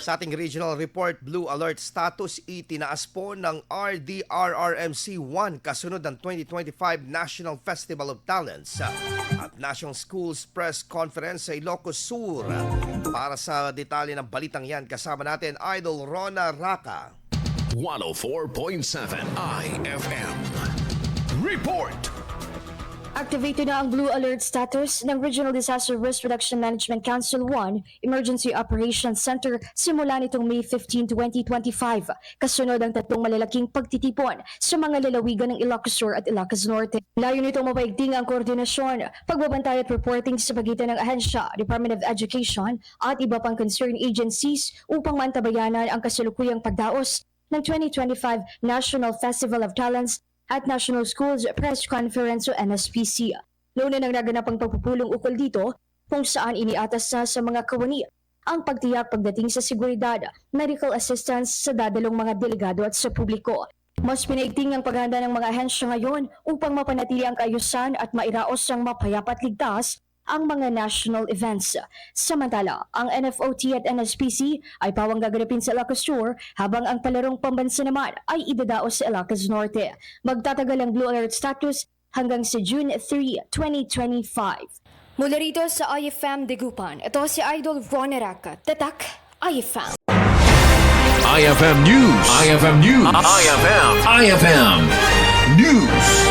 Sa ating regional report, Blue Alert status itinaas po ng RDRRMC 1 kasunod ng 2025 National Festival of Talents at National Schools Press Conference sa Ilocos Sur. Para sa detalye ng balitang yan, kasama natin Idol Rona Raka. 104.7 IFM. Report! Activated na ang Blue Alert status ng Regional Disaster Risk Reduction Management Council 1 Emergency Operations Center simula nitong May 15, 2025. Kasunod ang tatlong malalaking pagtitipon sa mga lalawigan ng Ilocos Sur at Ilocos Norte. Layo nitong mapaigting ang koordinasyon, pagbabantay at reporting sa pagitan ng ahensya, Department of Education at iba pang concerned agencies upang mantabayanan ang kasalukuyang pagdaos ng 2025 National Festival of Talents at National Schools Press Conference o NSPC. Luna nang naganap ang pagpupulong ukol dito kung saan iniatas na sa mga kawani ang pagtiyak pagdating sa seguridad, medical assistance sa dadalong mga delegado at sa publiko. Mas pinaigting ang paghanda ng mga ahensya ngayon upang mapanatili ang kaayusan at mairaos ang mapayapa at ligtas ang mga national events. Samantala, ang NFOT at NSPC ay pawang gaganapin sa Ilocos Sur habang ang palarong pambansa naman ay idadaos sa Ilocos Norte. Magtatagal ang Blue Alert status hanggang sa June 3, 2025. Mula rito sa IFM Degupan, ito si Idol Ron Araka. Tatak, IFM. IFM News. IFM News. IFM. IFM News.